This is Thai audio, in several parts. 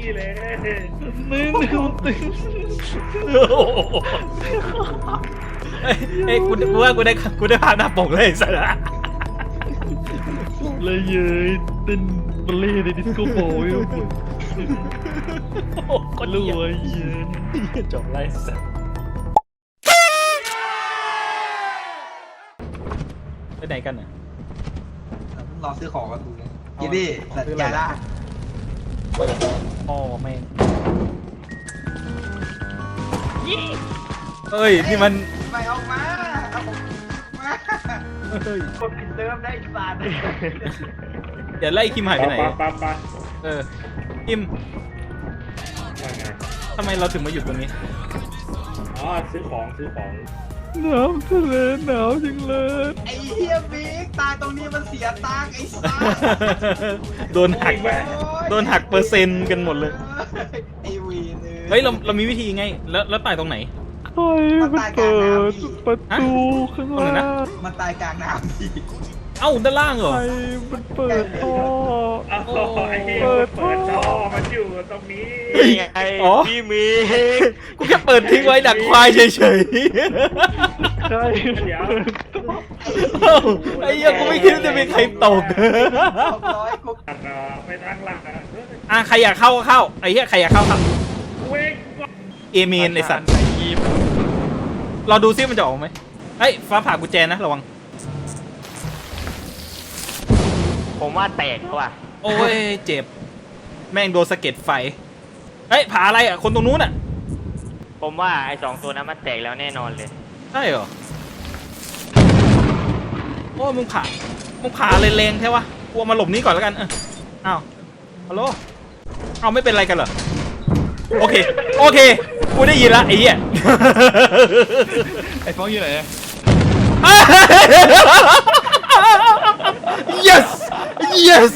นี่เลยมึงคือมันตึงเอ้ยเอ้ยกูกูว่ากูได้กูได้ภาพหน้าปกเลยไอ้สัสเลยเย้ยเต้นบัลเล่ต์ในดิสโก้โบยโอ้คนรเหี้ยวยเย้ยจบไรสัสไปไหนกันอะรอซื้อของกันดูไงยี่ดิสัญญาละ อ๋อแม่งเอ้ยนี่มันไปเอามาเอาผมมาเฮ้ยคนผิดเติมได้อีกบาทหนึ่งเดี๋ยวไล่คิมหายไปไหน ปะปะปะเออคิมว่าไงทำไมเราถึงมาอยู่ตรงนี้อ๋อซื้อของซื้อของน้ำทะเลหนาวจังเลยไอ้เฮียบิ๊กตายตรงนี้มันเสียตังค์ไอ้สัสโดนหักโดนหักเปอร์เซ็นต์กันหมดเลย ไอ้วีนเฮ้ยเราเรามีวิธีไง แล้วแล้วตายตรงไหน ใครมันเปิดประตูข้างตรงไหนล่านะงมันตายกลางน้ำพี่เอ้าด้านล่างเหรอ ใครมันเปิดท่ออ๋อไอ้เหี้ยเปิดเปิดท่ท่ออมันอยู่ตรงนี้นี่ไงอ๋อ พี่มีกูแค่เปิดทิ้งไว้ดักควายเฉยใครเดี๋ยวๆเอ้าไอ้เหี้ยังกูไม่คิดว่าจะมีใครตก หกร้อยกุ๊กตัดอะไปทางหลักอะ อะใครอยากเข้าก็เข้าไอ้เหี้ยใครอยากเข้าครับเว้งเอเมนไอ้สัตว์เราดูซิมันจะออกไหมเฮ้ยฟ้าผ่ากุญแจนะระวังผมว่าแตกแล้วว่ะโอ้ยเจ็บ แม่งโดนสะเก็ดไฟเฮ้ยผ่าอะไรอะคนตรงนู้นอะผมว่าไอ้สองตัวนั้นมันแตกแล้วแน่นอนเลย ใช่เหรอโอ้ยมึงผ่ามึงผ่าเลยแรงแท้วะกลัวมาหลบนี้ก่อนแล้วกันเอออ้าวฮัลโหล เอาไม่เป็นไรกันเหรอ โอเค โอเค กูได้ยินละไอ้เหี้ย ไอ้ฟ้องอยู่ไหนอะ yes yes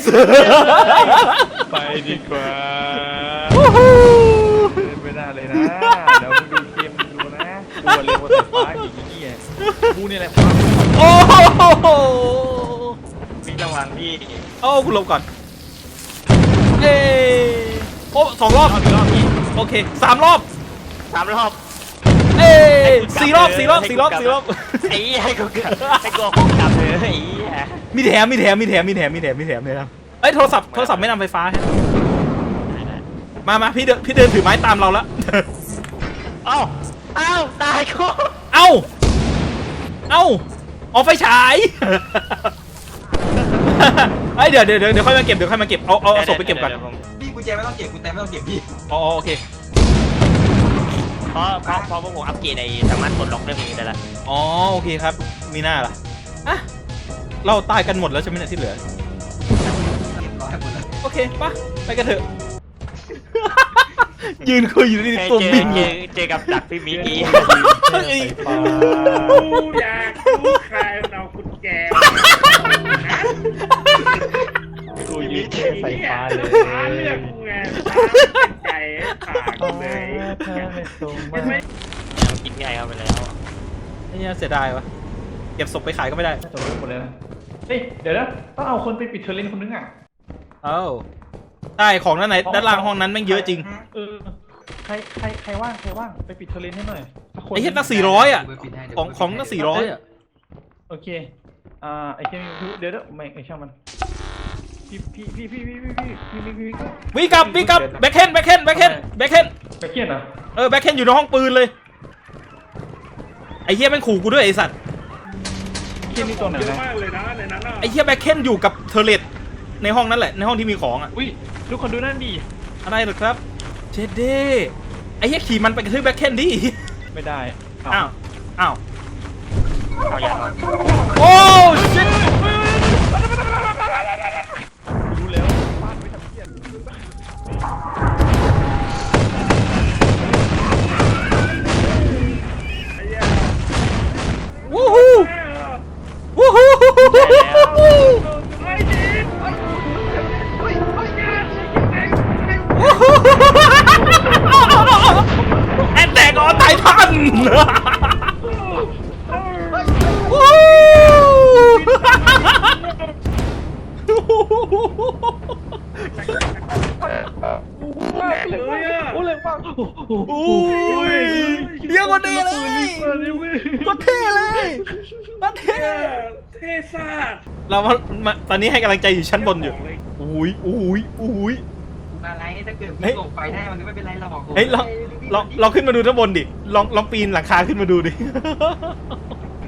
ไปดีกว่าเดินไม่ได้เลยนะเดี๋ยวมึงดูเกมมึงดูนะกลัวเลยว่าแต่ฟ้าอย่างนี้ไงกูนี่แหละฟ้าโอ้โหพี่ระวังพี่โอ้กูหลบก่อนเอ้ โอ้สองรอบ รอบพี่โอเคสามรอบ สามรอบเอ้สี่รอบสี่รอบสี่รอบสี่รอบ ไอ้ให้กูกลับให้กูห้องกลับเลยไอ้เหี้ยมีแถมมีแถมมีแถมมีแถมมีแถมมีแถมเลยครับเอ้ยโทรศัพท์โทรศัพท์ไม่นำไฟฟ้าฮะมามาพี่เดินพี่เดินถือไม้ตามเราละเอ้าเอ้าตายกูเอ้าเอ้าเอาไฟฉายเอ้ยเดี๋ยวเดี๋ยวเดี๋ยวเดี๋ยวค่อยมาเก็บเดี๋ยวค่อยมาเก็บเอาเอาเอาศพไปเก็บก่อนดี๋ยวผมพี่กุ ญแจไม่ต้องเก็บกุญแจไม่ต้องเก็บพี่อ๋อโอเคเพราะเพราะเพราะพวกผมอัปเกรดไอ้สามารถกดล็อกได้มือได้ละอ๋อโอเคครับ มีหน้าล่ะอะเราตายกันหมดแล้วใช่ไหมเนี่ยที่เหลือ เรียบร้อยหมดแล้วโอเคปะไปกันเถอะ ยืนคุยอยู่นี่เจอตัวเจบิอนเจเลอยเจอกับดักพี่มิกอีเอ้ยกูอยากรู้ใครมันเอากุญแจ เลยถ้าไม่ส่งมากินง่ายเข้าไปแล้วไอ้เนี่ยเสียดายวะเก็บศพไปขายก็ไม่ได้จบหมดเลยนะเฮ้ยเดี๋ยวนะต้องเอาคนไปปิดเทอร์เลนคนนึงอะเอ้าใช่ของด้านไหนด้านล่างห้องนั้นแม่งเยอะจริงเออใครใครใครว่างใครว่างไปปิดเทอร์เลนให้หน่อยสักคนไอ้เหี้ยตั้งสี่ร้อยอะเดี๋ยวกูไปปิดให้เดี๋ยวของกูไปของปิดให้ตั้งสี่ร้อยอะโอเคอ่าไอ้เหี้ยเดี๋ยวเดี๋ยวไม่ไอ้ช่างมันพี่พี่พี่พี่พี่พี่พี่พี่พี่พี่วิ่งกลับวิ่งกลับแบ็คเฮนแบ็คเฮนแบ็คเฮนแบ็คเฮน ไปเขียนอะเออแบ็คเฮนอยู่ในห้องปืนเลย ไอ้เหี้ยแม่งขู่กูด้วยไอ้สัตว์เขียนนี่ตัวไหนเยอะนะมากเลยนะในนั้นอะไอ้เหี้ยแบ็คเฮนอยู่กับเทอร์เลตในห้องนั้นแหละในห้องที่มีของอะอุ้ยทุกคนดูนั่นดิอะไรเหรอครับเจเด้ไอ้เหี้ยขี่มันไปกระทืบแบ็คเฮนดิไม่ได้อ้าวอ้าวเอาอย่างก่อนโอ้ชิตรู้แล้วบ้านไม่ทำเขียน อะโอ้แรงมากโอ้โหโอ้ยเยี่ยมกว่านี้เลยก็เท่เลยก็เท่เออเท่ซาดเรามามาตอนนี้ให้กำลังใจอยู่ชั้นบนอยู่อุ้ยอุ้ยอุ้ยอะไรถ้าเกิดเฮ้ยหลบไปได้มันก็ไม่เป็นไรหรอกเฮ้ยลองลองลองขึ้นมาดูด้านบนดิลองลองปีนหลังคาขึ้นมาดูดิ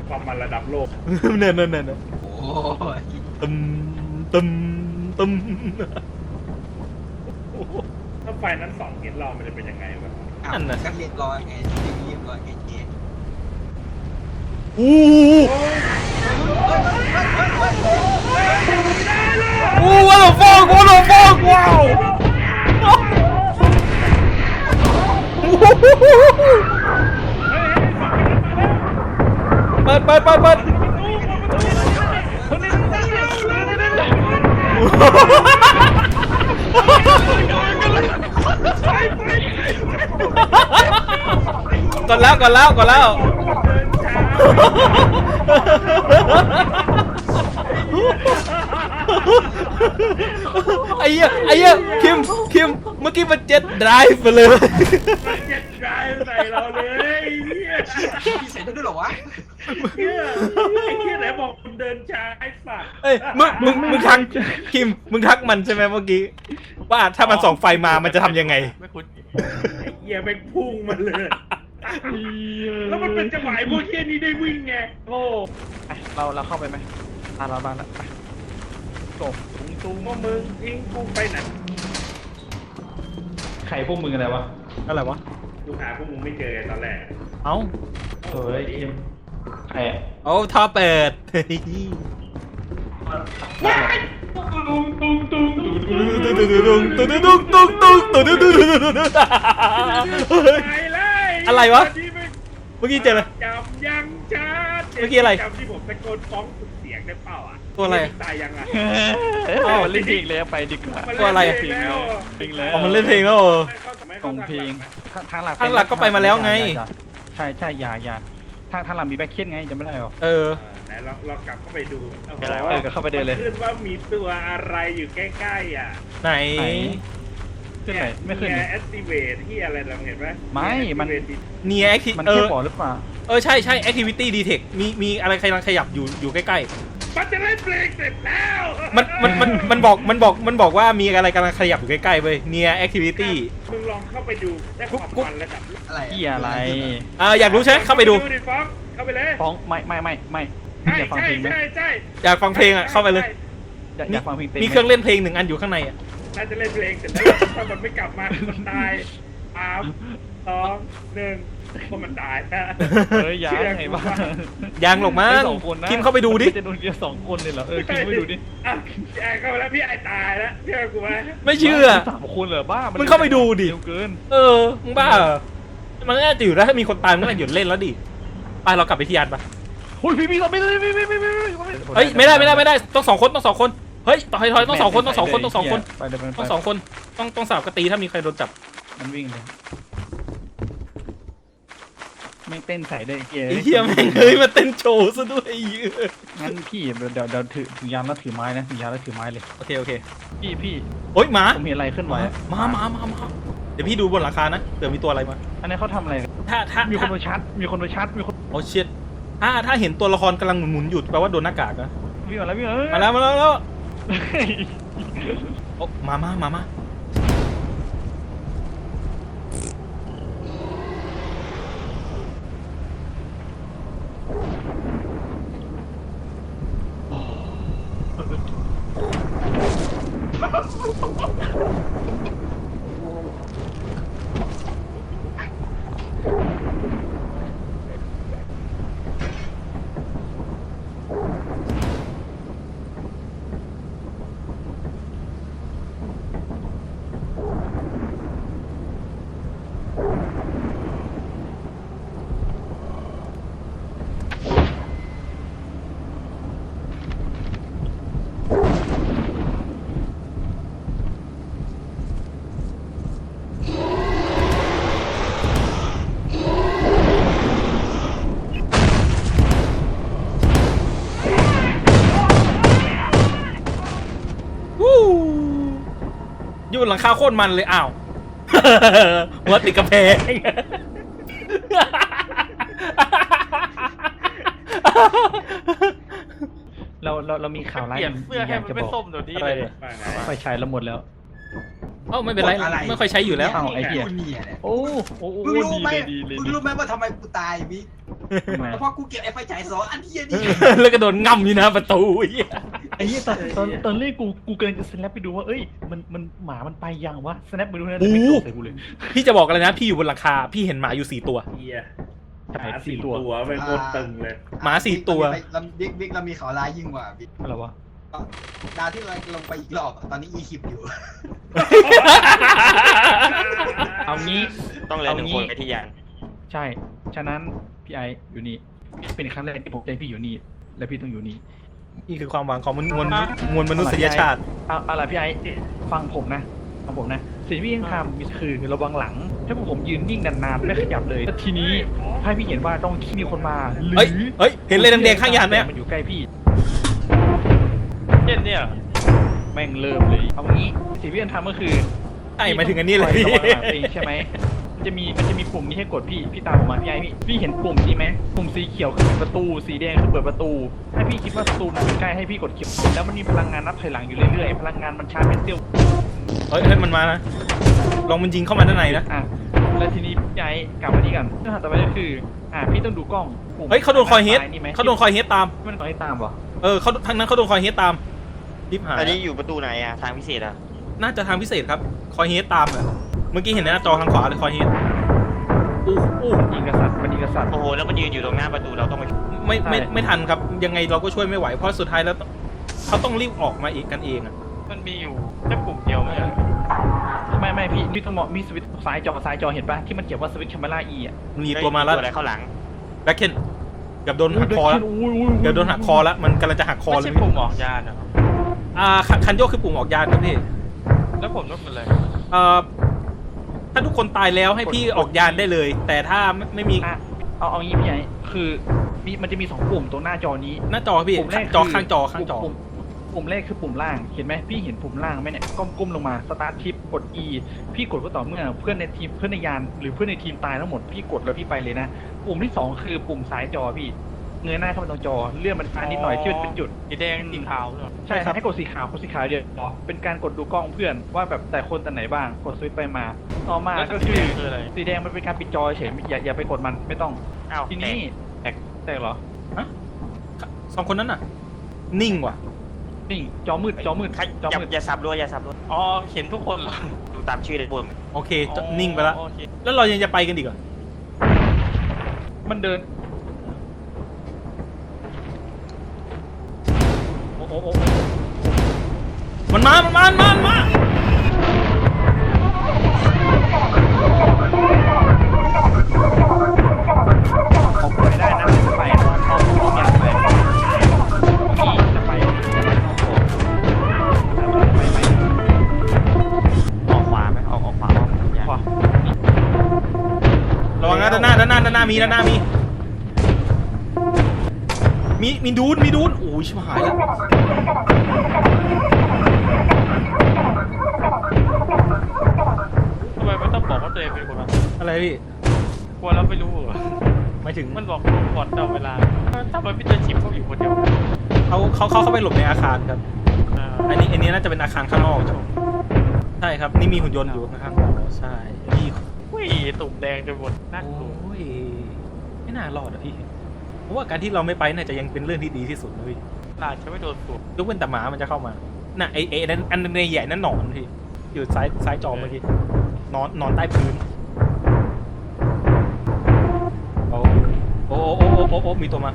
ความมันระดับโลกเนินเนินเนินเนินโอ้ยตึมตึมตึม ถ้าไฟนั้นสองเห็นเรามันจะเป็นยังไงวะอ้าวก็เรียบร้อยไงที่เรียบร้อยไงเจ๊อู้อู้ what the fuck what the fuck ว้าวเปิดเปิดเปิดเปิด ก่อนแล้วก่อนแล้วก่อนแล้ว ไอ้เหี้ยไอ้เหี้ยคิมคิมเมื่อกี้มันเจ็ตไดรฟ์ไปเลยมันเจ็ดกายใส่เราเลยไอ้เหี้ยพี่ใส่ได้ด้วยเหรอวะเหี้ยไอ้เหี้ยไหนบอกมันเดินช้าไอ้สัตว์เอ้ยมึงมึงมึงทักคิมมึงทักมันใช่ไหมเมื่อกี้ ว่าถ้ามันส่องไฟมามันจะทำยังไง ไม่คุ้นไอ้เหี้ยไปพุ่งมันเลย แล้วมันเป็นจังหวะไอ้พวกเหี้ยนี้ได้วิ่งไงโอ้ไปเราเราเข้าไปไหมอะเราบ้านละไปจบตุ้งตุ้งพวกมึงทิ้งกูไปไหนใครพวกมึงอะไรวะ อะไรวะ กูหาพวกมึงไม่เจอตอนแรกเอ้าเฮ้ยเอ็มใครอะโอ้ท่อเปิดตุ้งตุ้งตุ้ง ตุ้งตุ้งไปเลยอะไรวะ เมื่อกี้เจออะไร จำยังชัดเมื่อกี้อะไรจำที่ผมตะโกนฟ้องสุดเสียงได้เปล่าอะตัวอะไรตายยังอะเอ้าเล่นเพลงแล้วไปดีกว่าตัวอะไรเล่นเพลงแล้วเพลงแล้วอ๋อมันเล่นเพลงแล้วเหรอส่งเพลง ทางหลักทางหลักก็ไปมาแล้วไง ใช่ใช่อยาอยา ทางทางหลักมีแบ็คเคนไงจำไม่ได้หรอ เออ ไหนเราเรากลับเข้าไปดูอะไรวะ เออก็เข้าไปเดินเลยมัขึ้นว่ามีตัวอะไรอยู่ใกล้ๆอะไหน ไหน ขึ้นไหนไม่ขึ้นเนี่เลยย activate ที่อะไรเราเห็นไหม ไม่มัน Activate เนียแอคทีมันเอแค่อบอกหรือเปล่า เออ ใช่ใช่ activity detect มีมีอะไรใครกำลังขยับอยู่อยู่ใกล้ มันจะเล่นเพลงเสร็จแล้วๆมันมันมันมันบอกมันบอกมันบอกว่ามีอะไรกำลังขยับอยู่ใกล้ๆเว้ย near activity มึงลองเข้าไปดูได้ความมันระดับอะไรที่อะไรอ่าอยากรู้ใช่ไหมเข้าไปดูดิฟ้องเข้าไปเลยฟ้องไม่ไม่ไม่ไม่ใช่อยากฟังใช่เพลงไหมใช่ใช่อยากฟังเพลงอะเข้าไปเลย อยากอยากฟังเพลงเต็มมีไหเครื่องเล่นเพลงหนึ่งอันอยู่ข้างในอะน่าจะเล่นเพลงเสร็จแล้วถ้ามันไม่กลับมามันตายสามสองหนึ่ง พวกมันตายนะเฮ้ยยังเชื่อไงกูบ้าว่ายังหรอกมั้งสองคนนะคิมเข้าไปดูดิจะโดนเกียร์สองคนเลยเหรอเออคิมไปดูดิอะพี่ไอ้เข้าไปแล้วพี่ไอ้ตายแล้วเชื่อกูไหมไม่เชื่อสามคนเหรอบ้ามึมึงเข้าไปดูดิเร็วเกินเออมึงบ้าเหรอมันน่าจะอยู่แล้วถ้ามีคนตายมันก็หยุดเล่นแล้วดิไปเรากลับไปที่ยานปะโอ้ยพี่พี่เราไม่ได้ไม่ไม่ไม่ไม่เฮ้ยไม่ได้ไม่ได้ไม่ได้ต้องสองคนต้องสองคนเฮ้ยต่อยถอยต้องสองคนต้องสองคนต้องสองคนไปเลยไปเลยต้องสองคนต้องต้องสาบกระตีถ้ามีใครโดนจับมันวิ่งเลย ไม่เต้นใส่ได้เกียร์ไอ้เหี้ยแม่งเฮ้ยมาเต้นโชว์ซะด้วยไอ้เหี้ยงั้นพี่เดี๋ยวเดี๋ยวเดี๋ยวถือถือยานแล้วถือไม้นะถือยานแล้วถือไม้เลย โอเคโอเคพี่พี่โอ๊ยหมาผมเห็นอะไรขึ้นไหวอะมามามามาเดี๋ยวพี่ดูบนหลังคานะเผื่อมีตัวอะไรมา อันนี้เขาทำอะไรกันถ้าถ้ามีมีคนมาชาร์จมีคนมาชาร์จมีคนโอ้เชิดถ้าถ้าเห็นตัวละครกำลังหมุนๆอยู่แปลว่าโดนหน้ากากนะวิ่งมาแล้ววิ่งมามาแล้วมาแล้วมาแล้วโอ้มามามามา วู้ อยู่บนหลังคาโคตรมันเลยอ้าว หัวติดกระแพงเราเราเรามีข่าวร้ายเปลี่ยนเสื้อให้กมันจะเป็นบอกส้มเดี๋ยวนี้อะไรเลยเนี่ยไปไหนไฟฉายเราหมดแล้ว เอ้าไม่เป็นไรอะไร ไม่ค่อยใช้อยู่แล้ว เอ้าไอ้เหี้ย กูเนี่ยเนี่ยโอ้โอ้โอ้มึงรู้ดีไหมเลยดีเลยมึงดีรู้ไหมว่าทำไมกูตายมิทำไมเพราะกูเก็บไอ้ไฟฉายสองอันเดียวนี่แล้วก็โดนง่ำอยู่หนะประตูไอ้เหี้ย ไอ้เหี้ยตอนตอนตอนแรกกูกูกำลังจะสแนปไปดูว่าเอ้ยมันมันหมามันไปยังวะสแนปไปดูนะแต่ไม่โดนใส่กูเลยพี่จะบอกอะไรนะ พี่อยู่บนหลังคา พี่เห็นหมาอยู่สี่ตัวเฮียใช่หาสี่สี่ตัวตัวเป็นโคตรตึงเลย หมาสี่ตัวเราบิ๊กบิ๊กเรามีข่าวร้ายยิ่งกว่าบิ๊กอะไรวะดาวที่เราลงไปอีกรอบอะตอนนี้อีคลิปอยู่ เอางี้ต้องเหลือหนึ่งเอางี้คนไปที่ยานใช่ ฉะนั้นพี่ไออยู่นี่ เป็นครั้งแรกที่ผมใจพี่อยู่นี่ และพี่ต้องอยู่นี่ นี่คือความหวังของมวลมวลมวลมนุษยชาติ เอาเอาล่ะพี่ไอฟังผมนะฟังผมนะสิ่งที่พี่ต้องทำมีคือระวังหลัง ถ้าผมยืนนิ่งนานๆไม่ขยับเลยแล้วทีนี้ถ้าพี่เห็นว่าต้องที่มีคนมาหรืเฮ้ยเฮ้ย เห็นเลยแดงๆข้างยานไหมมันอยู่ใกล้พี่เช่นเนี่ยแม่งเริ่มเลยเอางี้สิ่งที่พี่ต้องทำก็คือใช่หมายถึงอันนี้เลยคพี่ระวังหลังตัวเองใช่ไหมมัน จะมีมันจะมีปุ่มนี้ให้กดพี่พี่ตามผมมาพี่ไอพี่พี่เห็นปุ่มนี้ไหมปุ่มสีเขียวคือปิดประตู สีแดงคือเปิดประตู ถ้าพี่คิดว่าประตูมันอยู่ใกล้ให้พี่กดเขียวแล้วมันมีพลังงานนับถอยหลังอยู่เรื่อยๆพลังงานมันชาร์จเป็นเซี่ยวเฮ้ยเฮ้ยมันมานะลองมันยิงเข้ามาด้านในนะอะแล้วทีนี้พี่ไอกลับมาที่กันเรื่องต่อไปก็คืออะพี่ต้องดูกล้องปุ่มเฮ้ยเขาโดนคอยเฮดซ้านี่ไหมเขาโดนคอยเฮดตามมันคอยตามเหรอเออเขาทางนั้นเขาโดนคอยเฮดตามรีบหายอันนี้อยู่ประตูไหนอะทางพิเศษอะน่าจะทางพิเศษครับคอยเฮดตามอะเมื่อกี้เห็นในหน้าจอทางขวาเลยคอยเฮดอู้อู้ยิงกษัตริย์มันยิงกษัตริย์ โอ้โหแล้วมันยืนอยู่ตรงหน้าประตูเราต้องไปไม่ไม่ใช่ ไม่ทันครับ ยังไงเราก็ช่วยไม่ไหวเพราะสุดท้ายแล้วเขาต้องรีบออกมาเองกันเองอะมันมีอยู่แค่ปุ่มเดียวไหมไม่ไม่พี่พี่ต้องมองมีสวิตช์ซ้ายจอซ้ายจอเห็นปะที่มันเขียนว่าสวิตช์แคมเมราอีอะมีตัวมาแล้วอะไรเข้าหลังแบ็คเคนเกือบโดนหักคอแล้วอุ้ยอุ้ยเกือบโดนหักคอแล้วมันกำลังจะหักคอไม่เลยใช่ปุ่มออกยานเหรออ่าคันคันโยกคือปุ่มออกยานครับพี่แล้วผมต้องเป็นอะไรเอ่อ ถ้าทุกคนตายแล้วให้พี่ออกยานได้เลย แต่ถ้าไม่ไม่มีอะเอาเอางี้พี่ไอ้คือมีมันจะมีสองปุ่มตรงหน้าจอนี้ หน้าจอพี่ปุ่มแรกจอคืข้างจอข้างจอปุ่มปุ่มแรกคือปุ่มล่างเห็นไหมพี่เห็นปุ่มล่างไหมเนี่ยก้มก้มลงมาสตาร์ทชิปกด E พี่กดก็ต่อเมื่อเพื่อนในทีมเพื่อนในยานหรือเพื่อนในทีมตายทั้งหมดพี่กดแล้วพี่ไปเลยนะ ปุ่มที่สองคือปุ่มซ้ายจอพี่ เงยหน้าเข้าไปตรงจอ เลื่อนมันช้านิดหน่อยที่มันเป็นจุด สีแดงสีขาวเหรอใช่ครับให้กดสีขาวกดสีขาวเดียวพอเป็นการกดดูกล้องเพื่อนว่าแบบแต่คนแต่ไหนบ้างกดสวิตช์ไปมาต่อมาแล้วก็สีคือแดงคืออะไรสีแดงมันเป็นการปิดจอเฉยอย่าอย่าไปกดมันไม่ต้องอ้าวทีนี้แตกแตกเหรอสองคนนั้นน่ะ นิ่งว่ะนี่จอมืดจอมืดใครจออย่ามืดอย่าซับด้วยอย่าซับด้วยอ๋อเห็นทุกคนเหรอดูตามชื่อเลยปุ่มโอเคจะนิ่งไปแล้วโอเคแล้วเรายังจะไปกันอีกเหรอมันเดิน อ้โอ้มันมา มันมา มันมามันมาออกไปได้นะจะไปเอาลูกยางไปนี่จะไปไปไปออกขวาไหมออกออกขวาออกยานพอระวังนะด้านหน้าด้านหน้าด้านหน้ามีด้านหน้ามี มีมีดูนมีดูนโอ้ยชิบหายแล้วทำไมไม่ต้องบอกว่าตัวเองเป็นคนวะอะไรพี่กลัวเราไม่รู้เหรอหมายถึงมันบอกก่อนเดาเวลาทำไมพี่เจอชิปเขาอยู่คนเดียวเขาเขาเขาเข้าไปหลบในอาคารครับอ่าอันนี้อันนี้น่าจะเป็นอาคารข้างนอกใช่ครับ นี่มีหุ่นยนต์อยู่ข้างๆเราใช่นี่อุ้ยตุ่มแดงจนหมดน่ากลัวโอ้ยไม่น่ารอดอะพี่ เพราะว่าการที่เราไม่ไปน่าจะยังเป็นเรื่องที่ดีที่สุดนะพี่หลานจะไม่โดนสูบยกเว้นแต่หมามันจะเข้ามา น่ะไอไออันนั้นอันในใหญ่นั่นหนอนพี่อยู่ซ้ายซ้ายจอเมื่อกี้นอนนอนใต้พื้นโอ้โอ้โอ้โอ้โอ้โอ้มีตัวมา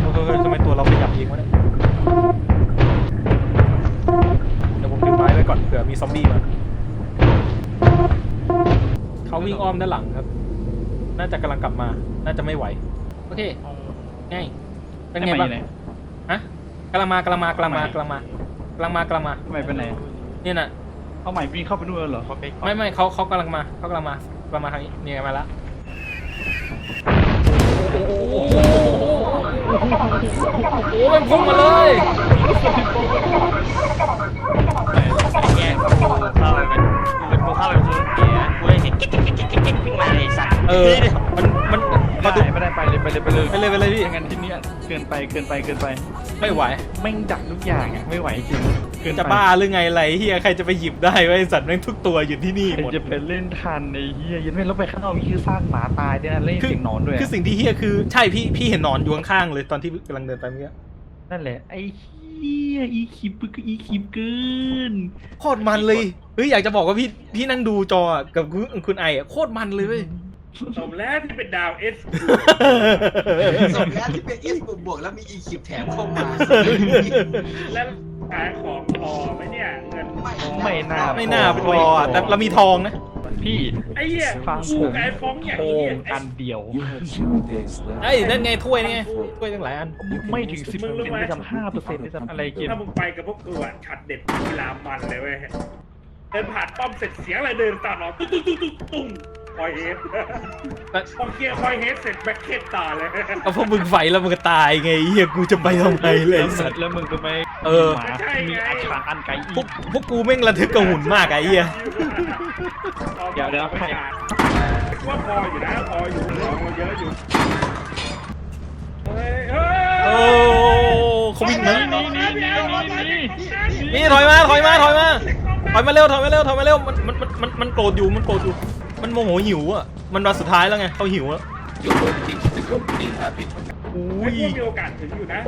เฮ้ยเฮ้ยเฮ้ยทำไมตัวเราขยับเองวะเนี่ยเดี๋ยวผมถือไม้ไว้ก่อนเผื่อมีซอมบี้มาเขาวิ่งอ้อมด้านหลังครับ น่าจะกำลังกลับมา น่าจะไม่ไหว โอเคง่ายเป็นไงบ้างฮะกำลังมากำลังมากำลังมากำลังมากำลังมากำลังมาใหม่เป็นไหนนี่น่ะเขาใหม่วิ่งเข้าไปด้วยเหรอไม่ไม่เขาเขากำลังมาเขากำลังมากำลังมาทางนี้นี่มาละโอ้โหมันพุ่งมาเลยแกกูเข้าไปกูเข้าไปกูเก๋กูเลยเห็นกิ๊กกิ๊กกิ๊กกิ๊กกิ๊กมาเลย ออ มัน มันไม่มาดูได้ไม่ได้ไปเลยไปเลยไปเลยไปเลยไปเลยพี่อย่างนั้นที่เนี้ยเกินไปเกินไปเกินไป ไม่ไหว แม่งดักทุกอย่างอะไม่ไหวจริงเกินไปจะบ้าหรือไงไรเฮียใครจะไปหยิบได้วะไอสัตว์แม่งทุกตัวอยู่ที่นี่ใครหมดจะไปเล่นทันไอ้เหี้ยยันไม่แล้วไปข้างนอกมีคือซากหมาตายด้วยนะเล่นเสียงหนอนด้วยคือสิ่งที่เฮียคือใช่พี่พี่เห็นหนอนอยู่ข้างๆเลยตอนที่กำลังเดินไปเมื่อกี้นั่นแหละไอ้เหี้ยอีคิปก็อีคิปเกินโคตรมันเลยเฮ้ยอยากจะบอกว่าพี่พี่นั่งดูจออะกับคุณคุณไออะโคตรมันเลยเว้ย สมแล้วที่เป็นดาวเอสสมแล้วที่เป็นเอสบวกบวกแล้วมีอีคิวแถมเข้ามาแล้วขายของพอไหมเนี่ยเงินพอไม่น่าไม่น่าพออะแต่เรามีทองนะ พี่ไอ้เหี้ยฟังกูผมกับไอ้ฟ้องอย่างโคนี้งอันเดียวไอ้ยนั่นไงถ้วยนี่ไงถ้วยตั้งหลายอันไม่ถึงสิบเปอร์เซ็นต์ไม่ทำห้าเปอร์เซ็นต์ไม่ทำอะไรเกมถ้ามึงไปกับพวกกูอะขัดเด็ดกีฬามันเลยเว้ยเดินผ่านป้อมเสร็จเสียงอะไรเดินตามเราตุ้งตุ้งตุ้งตุ้งตุ้ง คอยเฮดแต่พอเคลียร์คอยเฮดเสร็จแบ็คเก็ตต่อเลยเอาพวกมึงไฟแล้วมึงก็ตายไงเฮียกูจะไปทำไมเลยแล้วไอ้สัตว์ แล้วมึงก็ไม่เออ หมามีอาชาอันไกลอีพวกกพวกกูแม่งระทึกกระหุ่นมากอะไอ้เฮียเดี๋ยวเดี๋ยวใครว่าพออยู่นะพออยู่ของเยอะอยู่เฮ้ยเฮ้ยโอ้เขาวิ่งหนีนี่นี่นี่นี่นี่ถอยมาถอยมาถอยมาถอยมาเร็วถอยมาเร็วถอยมาเร็วมันมันมันมันมันโกรธอยู่มันโกรธอยู่ มันโมโหหิวอะ มันมาสุดท้ายแล้วไงเขาหิวอะอุ้ไม่ยพูดมีโอกาสถึงอยู่นะ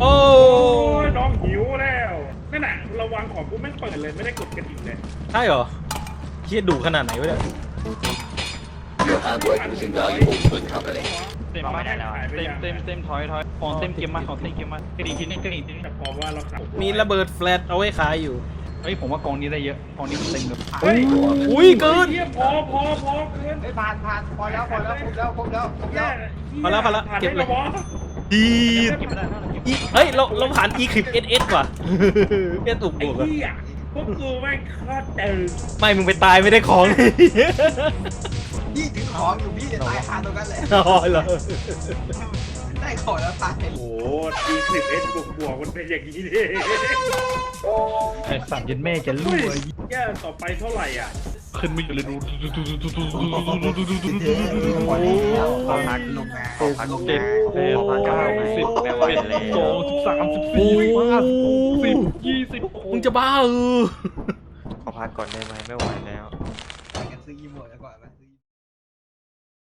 โอ้โอ้ยน้องหิวแล้วนั่นน่ะระวังของกูแม่งเปิดเลยไม่ได้กดกระดิ่งเลย ใช่เหรอเฮียดุขนาดไหนวะเนี่ยเต็มมาเต็มเต็มเต็มถอยถอยของเต็มเกมมาของเต็มเกมมากระดิ่งทีนี้กระดิ่งทีนี้แต่พอว่าเราขับมีระเบิดแฟลชเอาไว้ขายอยู่ เฮ้ยผมว่ากองนี้ได้เยอะกองนี้เต็มเลยเฮ้ยอุ้ยเกินเฮียพอพอพอเกินไม่ผ่านผ่านพอแล้วพอแล้วครบแล้วครบแล้วครบแย่แล้วพอแล้วพอแล้วผ่านเก็บเลยได้หรอวะดีเก็บไม่ได้นะเก็บอีเฮ้ยเราเราผ่าน e คลิป ss ว่ะเอสอุกไอ้บวกอะเหี้ยพวกกูแม่งโคตรตึงไม่มึงไปตายไม่ได้ของพี่ถือของอยู่พี่จะตายคาตรงนั้นแหละ อ๋อเหรอได้ข องแล้วตายโอ้โหดีคลิปเอสบวกบวกมันเป็นอย่างนี้นี่ไอ้สัตว์ยันแม่จะรั่วแย่ต่อไปเท่าไหร่อะ ขึ้นไม่อยู่เลยดูพอแล้วพอพักลงมาลงเจ็ดมาแปดเก้าสิบเอ็ดสองสิบสามสิบสี่ห้าสิบยี่สิบมึงจะบ้าเออขอพักก่อนได้ไหมไม่ไหวแล้วไปกันซื้อยีโมดแล้วก่อนไหม